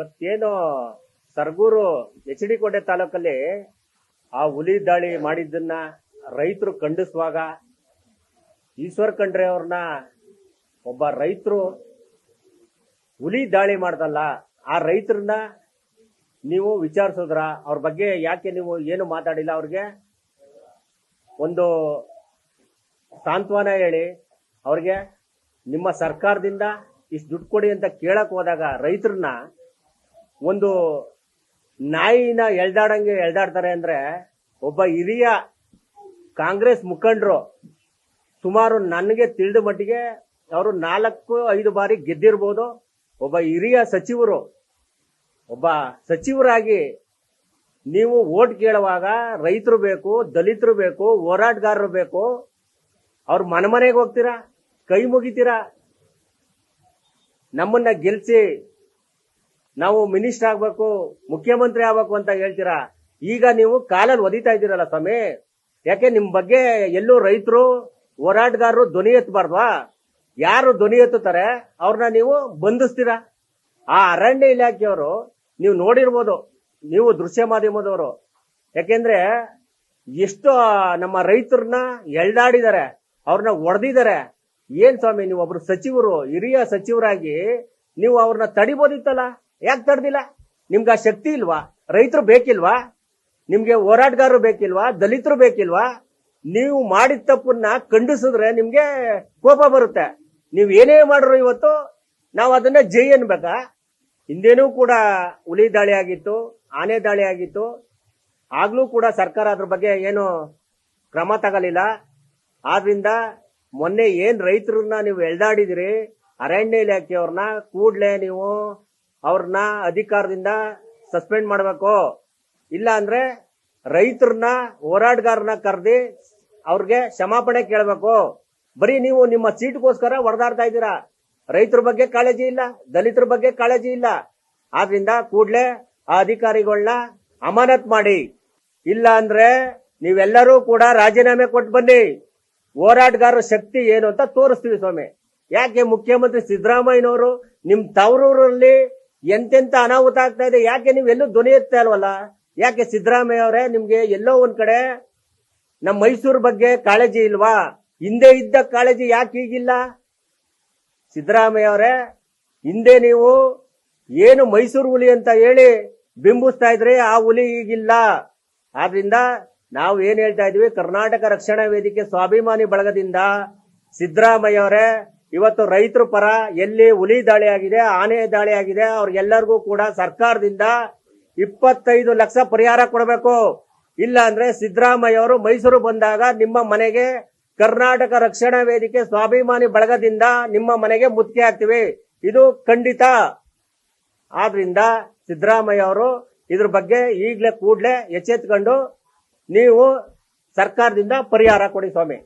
ಇವತ್ತೇನು Sargur H D ಕೋಟೆ ತಾಲೂಕಲ್ಲಿ ಆ ಹುಲಿ ದಾಳಿ ಮಾಡಿದ್ದನ್ನ ರೈತರು ಖಂಡಿಸುವಾಗ, ಈಶ್ವರ್ ಖಂಡ್ರೆ ಅವ್ರನ್ನ ಒಬ್ಬ ರೈತರು ಹುಲಿ ದಾಳಿ ಮಾಡ್ದಲ್ಲ, ಆ ರೈತರನ್ನ ನೀವು ವಿಚಾರಿಸಿದ್ರ? ಅವ್ರ ಬಗ್ಗೆ ಯಾಕೆ ನೀವು ಏನು ಮಾತಾಡಿಲ್ಲ? ಅವ್ರಿಗೆ ಒಂದು ಸಾಂತ್ವನ ಹೇಳಿ. ಅವ್ರಿಗೆ ನಿಮ್ಮ ಸರ್ಕಾರದಿಂದ ಇಷ್ಟು ದುಡ್ಡು ಕೊಡಿ ಅಂತ ಕೇಳಕ್ ಹೋದಾಗ ರೈತರನ್ನ ಒಂದು ನಾಯಿನ ಎಳ್ದಾಡಂಗೆ ಎಳ್ದಾಡ್ತಾರೆ ಅಂದ್ರೆ ಒಬ್ಬ ಹಿರಿಯ ಕಾಂಗ್ರೆಸ್ ಮುಖಂಡರು ಸುಮಾರು ನನಗೆ ತಿಳಿದ ಮಟ್ಟಿಗೆ ಅವರು ನಾಲ್ಕು, ಐದು ಬಾರಿ ಗೆದ್ದಿರ್ಬೋದು. ಒಬ್ಬ ಹಿರಿಯ ಸಚಿವರು, ಒಬ್ಬ ಸಚಿವರಾಗಿ ನೀವು ಓಟ್ ಕೇಳುವಾಗ ರೈತರು ಬೇಕು, ದಲಿತರು ಬೇಕು, ಹೋರಾಟಗಾರರು ಬೇಕು, ಅವ್ರ ಮನೆ ಮನೆಗೆ ಹೋಗ್ತೀರಾ? ಕೈ ಮುಗಿತೀರಾ? ನಮ್ಮನ್ನ ಗೆಲ್ಸಿ ನಾವು ಮಿನಿಸ್ಟರ್ ಆಗ್ಬೇಕು, ಮುಖ್ಯಮಂತ್ರಿ ಆಗ್ಬೇಕು ಅಂತ ಹೇಳ್ತೀರಾ? ಈಗ ನೀವು ಕಾಲಲ್ಲಿ ಒದಿತಾ ಇದ್ದೀರಲ್ಲ ಸ್ವಾಮಿ. ಯಾಕೆ ನಿಮ್ ಬಗ್ಗೆ ಎಲ್ಲೂ ರೈತರು, ಹೋರಾಟಗಾರರು ಧ್ವನಿ ಎತ್ತಬಾರ್ದ್ವಾ? ಯಾರು ಧ್ವನಿ ಎತ್ತುತ್ತಾರೆ, ಅವ್ರನ್ನ ನೀವು ಬಂಧಿಸ್ತೀರಾ? ಆ ಅರಣ್ಯ ಇಲಾಖೆಯವರು ನೀವು ನೋಡಿರ್ಬೋದು, ನೀವು ದೃಶ್ಯ ಮಾಧ್ಯಮದವರು. ಯಾಕೆಂದ್ರೆ ಎಷ್ಟು ನಮ್ಮ ರೈತರನ್ನ ಎಳ್ದಾಡಿದ್ದಾರೆ ಅವ್ರನ್ನ ಒಡೆದಿದ್ದಾರೆ. ಏನ್ ಸ್ವಾಮಿ ನೀವು ಒಬ್ರು ಸಚಿವರು, ಹಿರಿಯ ಸಚಿವರಾಗಿ ನೀವು ಅವ್ರನ್ನ ತಡಿಬೋದಿತ್ತಲ್ಲ? ಯಾಕೆ ತಡೆದಿಲ್ಲ? ನಿಮ್ಗೆ ಆ ಶಕ್ತಿ ಇಲ್ವಾ? ರೈತರು ಬೇಕಿಲ್ವಾ? ನಿಮ್ಗೆ ಹೋರಾಟಗಾರರು ಬೇಕಿಲ್ವಾ? ದಲಿತರು ಬೇಕಿಲ್ವಾ? ನೀವು ಮಾಡಿದ ತಪ್ಪನ್ನ ಖಂಡಿಸಿದ್ರೆ ನಿಮ್ಗೆ ಕೋಪ ಬರುತ್ತೆ. ನೀವು ಏನೇ ಮಾಡ್ರು ಇವತ್ತು ನಾವು ಅದನ್ನ ಜೈ ಅನ್ಬೇಕಾ? ಹಿಂದೇನೂ ಕೂಡ ಹುಲಿ ದಾಳಿ ಆಗಿತ್ತು, ಆನೆ ದಾಳಿ ಆಗಿತ್ತು. ಆಗ್ಲೂ ಕೂಡ ಸರ್ಕಾರ ಅದ್ರ ಬಗ್ಗೆ ಏನು ಕ್ರಮ ತಗಲಿಲ್ಲ. ಆದ್ರಿಂದ ಮೊನ್ನೆ ಏನ್ ರೈತರನ್ನ ನೀವು ಎಳ್ದಾಡಿದಿರಿ, ಅರಣ್ಯ ಇಲಾಖೆಯವ್ರನ್ನ ಕೂಡ್ಲೆ ನೀವು ಅವ್ರನ್ನ ಅಧಿಕಾರದಿಂದ ಸಸ್ಪೆಂಡ್ ಮಾಡಬೇಕು? ಇಲ್ಲ ಅಂದ್ರೆ ರೈತರನ್ನ ಹೋರಾಟಗಾರನ ಕರೆದಿ ಅವ್ರಿಗೆ ಕ್ಷಮಾಪಣೆ ಕೇಳಬೇಕು? ಬರೀ ನೀವು ನಿಮ್ಮ ಸೀಟ್ಗೋಸ್ಕರ ಹೊಡೆದಾಡ್ತಾ ಇದ್ದೀರಾ? ರೈತರ ಬಗ್ಗೆ ಕಾಳಜಿ ಇಲ್ಲ, ದಲಿತರ ಬಗ್ಗೆ ಕಾಳಜಿ ಇಲ್ಲ. ಆದ್ರಿಂದ ಕೂಡ್ಲೆ ಆ ಅಧಿಕಾರಿಗಳನ್ನ ಅಮಾನತ್ ಮಾಡಿ. ಇಲ್ಲ ಅಂದ್ರೆ ನೀವೆಲ್ಲರೂ ಕೂಡ ರಾಜೀನಾಮೆ ಕೊಟ್ಟು ಬನ್ನಿ. ಹೋರಾಟಗಾರರ ಶಕ್ತಿ ಏನು ಅಂತ ತೋರಿಸ್ತೀವಿ ಸ್ವಾಮಿ. ಯಾಕೆ ಮುಖ್ಯಮಂತ್ರಿ ಸಿದ್ದರಾಮಯ್ಯನವರು ನಿಮ್ ತವರೂರಲ್ಲಿ ಎಂತೆಂತ ಅನಾಹುತ ಆಗ್ತಾ ಇದೆ? ಯಾಕೆ ನೀವು ಎಲ್ಲೂ ಧ್ವನಿ ಎತ್ತಾ ಇಲ್ವಲ್ಲ? ಯಾಕೆ ಸಿದ್ದರಾಮಯ್ಯ ಅವರೇ ನಿಮ್ಗೆ ಎಲ್ಲೋ ಒಂದ್ ಕಡೆ ನಮ್ಮ ಮೈಸೂರು ಬಗ್ಗೆ ಕಾಳಜಿ ಇಲ್ವಾ? ಹಿಂದೆ ಇದ್ದ ಕಾಳಜಿ ಯಾಕೆ ಈಗಿಲ್ಲ? ಸಿದ್ದರಾಮಯ್ಯ ಅವರೇ, ಹಿಂದೆ ನೀವು ಏನು ಮೈಸೂರು ಹುಲಿ ಅಂತ ಹೇಳಿ ಬಿಂಬಿಸ್ತಾ ಇದ್ರಿ ಆ ಹುಲಿ ಈಗಿಲ್ಲ. ಆದ್ರಿಂದ ನಾವು ಏನ್ ಹೇಳ್ತಾ ಇದೀವಿ? ಕರ್ನಾಟಕ ರಕ್ಷಣಾ ವೇದಿಕೆ ಸ್ವಾಭಿಮಾನಿ ಬಳಗದಿಂದ ಸಿದ್ದರಾಮಯ್ಯ ಅವರೇ ಇವತ್ತು ರೈತರು ಪರ ಎಲ್ಲಿ ಹುಲಿ ದಾಳಿ ಆಗಿದೆ, ಆನೆ ದಾಳಿ ಆಗಿದೆ ಅವ್ರಿಗೆಲ್ಲರಿಗೂ ಕೂಡ ಸರ್ಕಾರದಿಂದ ಇಪ್ಪತ್ತೈದು ಲಕ್ಷ ಪರಿಹಾರ ಕೊಡಬೇಕು. ಇಲ್ಲ ಅಂದ್ರೆ ಸಿದ್ದರಾಮಯ್ಯ ಅವರು ಮೈಸೂರು ಬಂದಾಗ ನಿಮ್ಮ ಮನೆಗೆ ಕರ್ನಾಟಕ ರಕ್ಷಣಾ ವೇದಿಕೆ ಸ್ವಾಭಿಮಾನಿ ಬಳಗದಿಂದ ನಿಮ್ಮ ಮನೆಗೆ ಮುತ್ತಿಗೆ ಹಾಕ್ತಿವಿ. ಇದು ಖಂಡಿತ. ಆದ್ರಿಂದ ಸಿದ್ದರಾಮಯ್ಯ ಅವರು ಇದ್ರ ಬಗ್ಗೆ ಈಗಲೇ ಕೂಡ್ಲೆ ಎಚ್ಚೆತ್ಕೊಂಡು ನೀವು ಸರ್ಕಾರದಿಂದ ಪರಿಹಾರ ಕೊಡಿ ಸ್ವಾಮಿ.